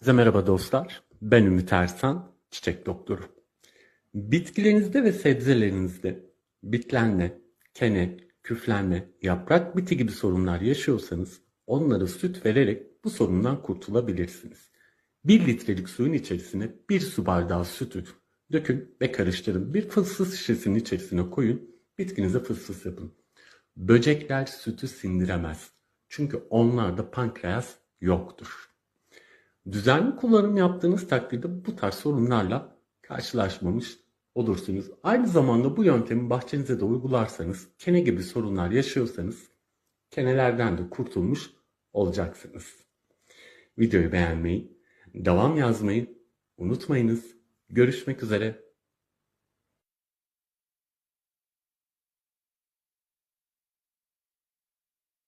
Herkese merhaba dostlar. Ben Ümit Ersan, çiçek doktoru. Bitkilerinizde ve sebzelerinizde bitlenme, kene, küflenme, yaprak biti gibi sorunlar yaşıyorsanız onlara süt vererek bu sorundan kurtulabilirsiniz. 1 litrelik suyun içerisine 1 su bardağı sütü dökün ve karıştırın. Bir fıssız şişesinin içerisine koyun, bitkinize fıssız yapın. Böcekler sütü sindiremez. Çünkü onlarda pankreas yoktur. Düzenli kullanım yaptığınız takdirde bu tarz sorunlarla karşılaşmamış olursunuz. Aynı zamanda bu yöntemi bahçenize de uygularsanız, kene gibi sorunlar yaşıyorsanız, kenelerden de kurtulmuş olacaksınız. Videoyu beğenmeyi, devam yazmayı unutmayınız. Görüşmek üzere.